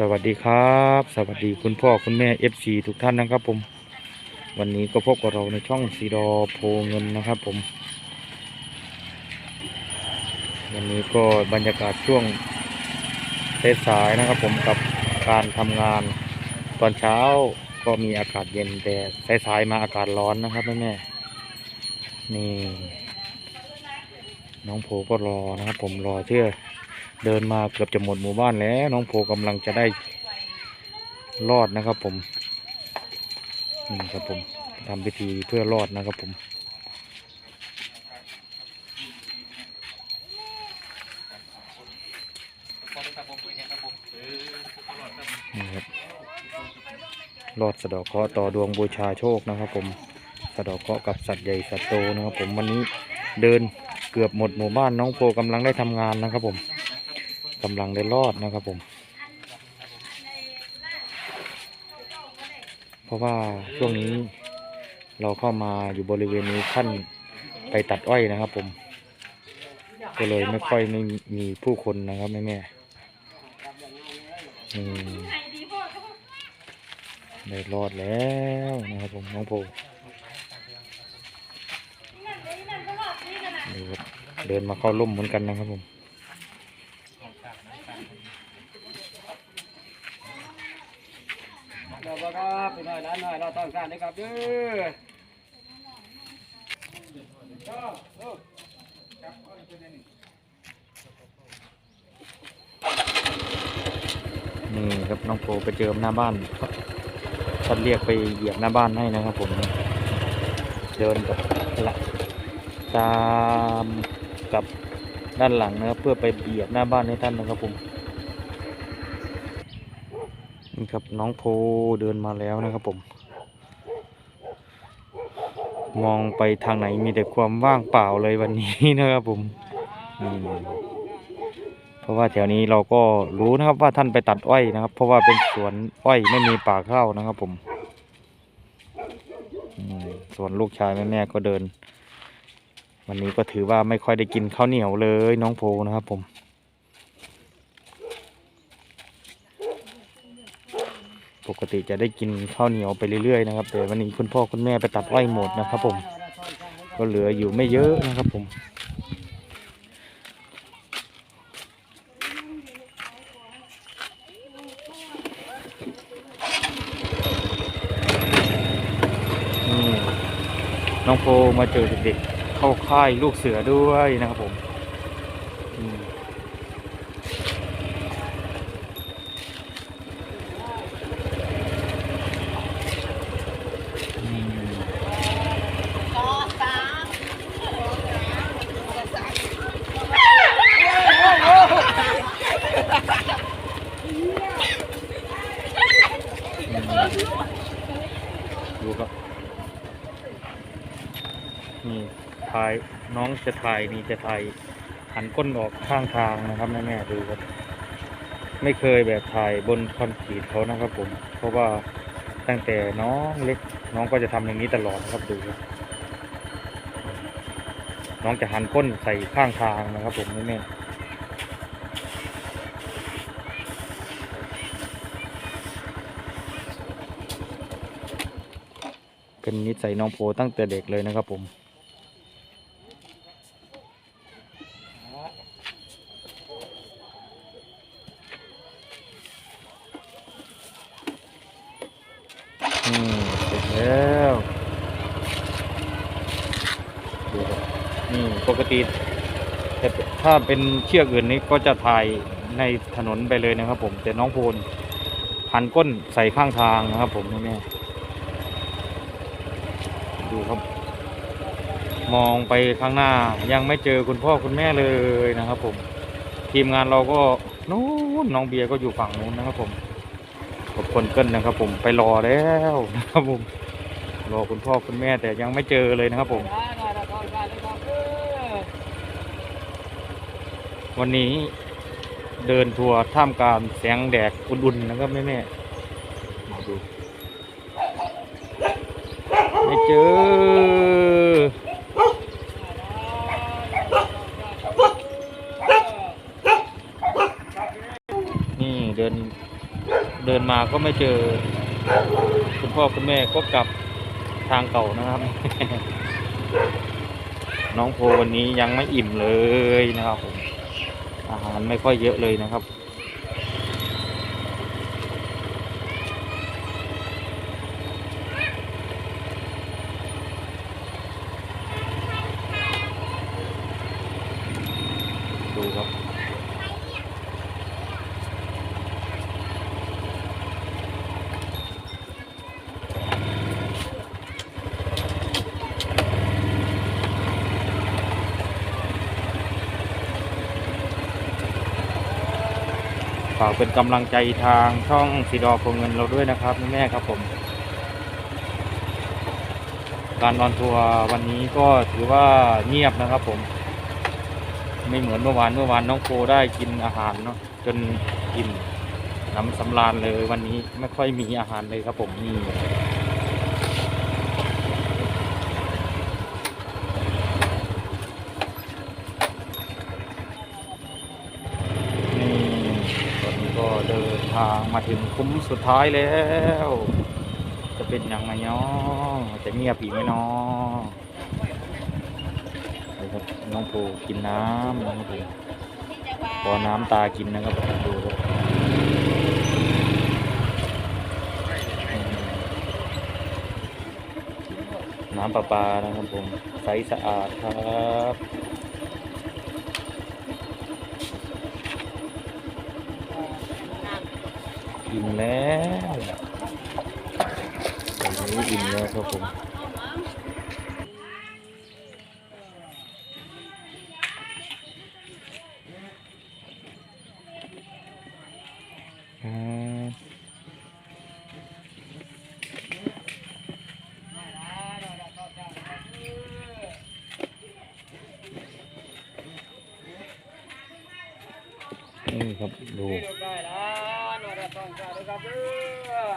สวัสดีครับ สวัสดีคุณพ่อคุณแม่ FC ทุกท่านนะครับผม วันนี้ก็พบกับเราในช่องสีดอโพเงินนะครับผม วันนี้ก็บรรยากาศช่วงสายๆนะครับผมกับการทำงานตอนเช้าก็มีอากาศเย็นแต่สายๆมาอากาศร้อนนะครับแม่แม่นี่ น้องโผก็รอนะครับผมรอเชื่อ เดินมาเกือบจะหมดหมู่บ้านแล้ว น้องโพกำลังจะได้รอดนะครับผมนี่ครับผมทำพิธีเพื่อรอดนะครับผมนี่ครับรอดสะดอกเคราะห์ต่อดวงบูชาโชคนะครับ ผมสะดอกเคราะห์กับสัตว์ใหญ่สัตว์โตนะครับผมวันนี้เดินเกือบหมดหมู่บ้านน้องโพกำลังได้ทำงานนะครับผม กำลังได้รอดนะครับผม เพราะว่าช่วงนี้เราเข้ามาอยู่บริเวณนี้ท่านไปตัดอ้อยนะครับผม ก็เลยไม่ค่อยไม่มีผู้คนนะครับแม่แม่ได้รอดแล้วนะครับผมน้องโพเดินมาเข้าร่มเหมือนกันนะครับผม เราบ่ ครับพี่น้อยร้านน้อยเราต้องการนะครับเด้อนี่ครับน้องโปไปเจิมหน้าบ้านท่านเรียกไปเหยียบหน้าบ้านให้นะครับผมเดินกับลักตามกับด้านหลังนะครับเพื่อไปเหยียบหน้าบ้านให้ท่านนะครับผม นี่ครับน้องโพเดินมาแล้วนะครับผม มองไปทางไหนมีแต่ความว่างเปล่าเลยวันนี้นะครับผมเพราะว่าแถวนี้เราก็รู้นะครับว่าท่านไปตัดอ้อยนะครับ เพราะว่าเป็นสวนอ้อยไม่มีป่าข้าวนะครับผมอืมส่วนลูกชายแม่แม่ก็เดิน วันนี้ก็ถือว่าไม่ค่อยได้กินข้าวเหนียวเลยน้องโพนะครับผม ปกติจะได้กินข้าวเหนียวไปเรื่อยๆนะครับแต่วันนี้คุณพ่อคุณแม่ไปตัดอ้อยหมดนะครับ ผม ก็เหลืออยู่ไม่เยอะนะครับ ผมนี่น้องโพมาเจอเด็กๆเข้าค่ายลูกเสือด้วยนะครับผมอืมอืมดูครับ นี่ ถ่ายน้องจะถ่ายนี่จะถ่ายหันก้นออกข้างทางนะครับแม่แม่ๆดูครับ ไม่เคยแบบถ่ายบนคอนกรีตเขานะครับ ผม เพราะว่าตั้งแต่น้องเล็ก น้องก็จะทำอย่างนี้ตลอดนะครับดูครับน้องจะหันก้นใส่ข้างทางนะครับ ผมแม่แม่ๆเป็นนิสัยน้องโพตั้งแต่เด็กเลยนะครับผม เสร็จแล้วดูครับนี่ปกติแต่ถ้าเป็นเชือกอื่นนี้ก็จะถ่ายในถนนไปเลยนะครับ ผมแต่น้องโพนหันก้นใส่ข้างทางนะครับ ผมแม่ดูครับ มองไปข้างหน้ายังไม่เจอคุณพ่อคุณแม่เลยนะครับ ผม ทีมงานเราก็นู้นน้องเบียร์ก็อยู่ฝั่งนู้นนะครับผม ขอบคนเกินนะครับผมไปรอแล้วนะครับผมรอคุณพ่อคุณแม่แต่ยังไม่เจอเลยนะครับผม วันนี้เดินทัวร์ท่ามกลางแสงแดดอุ่นๆนะครับแม่แม่มาดูไม่เจอ นี่เดิน เดินมาก็ไม่เจอ คุณพ่อคุณแม่ก็กลับทางเก่านะครับ น้องโพวันนี้ยังไม่อิ่มเลยนะครับผมอาหารไม่ค่อยเยอะเลยนะครับากเป็นกำลังใจทางช่องสีดอพงเงินเราด้วยนะครับแม่ครับผม การนอนทัวร์วันนี้ก็ถือว่าเงียบนะครับผม ไม่เหมือนเมื่อวานเมื่อวานน้องโคได้กินอาหารเนาะจนอิ่มน้ำสำราญเลยวันนี้ไม่ค่อยมีอาหารเลยครับผมนี่ตอนนี้ก็เดินทาง มาถึงคุ้มสุดท้ายแล้ว จะเป็นยังไงเนาะจะเงียบอีกไหมเนาะนี่ครับน้องปูกินน้ำนะครับผมพอน้ำตากินนะครับดูครับอืมน้ำประปานะครับผมใสสะอาดครับ อิ่มแล้ววันนี้อิ่มแล้วครับผมอืมนี่ครับดู ครับเด้อ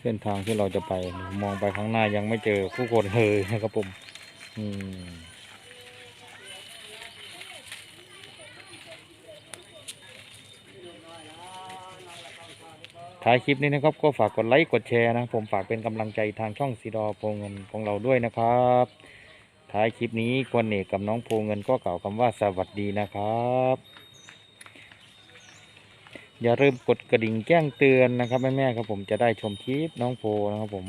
เส้นทางที่เราจะไป มองไปข้างหน้ายังไม่เจอผู้คนเลยนะครับผมอืมท้ายคลิปนี้นะครับก็ฝากกดไลค์กดแชร์นะผมฝากเป็นกำลังใจทางช่องสีดอโพเงินของเราด้วยนะครับ ท้ายคลิปนี้ควรเอกกับน้องโพเงินก็กล่าวคำว่าสวัสดีนะครับ อย่าลืมกดกระดิ่งแจ้งเตือนนะครับแม่ๆครับผมจะได้ชมคลิปน้องโพนะครับผม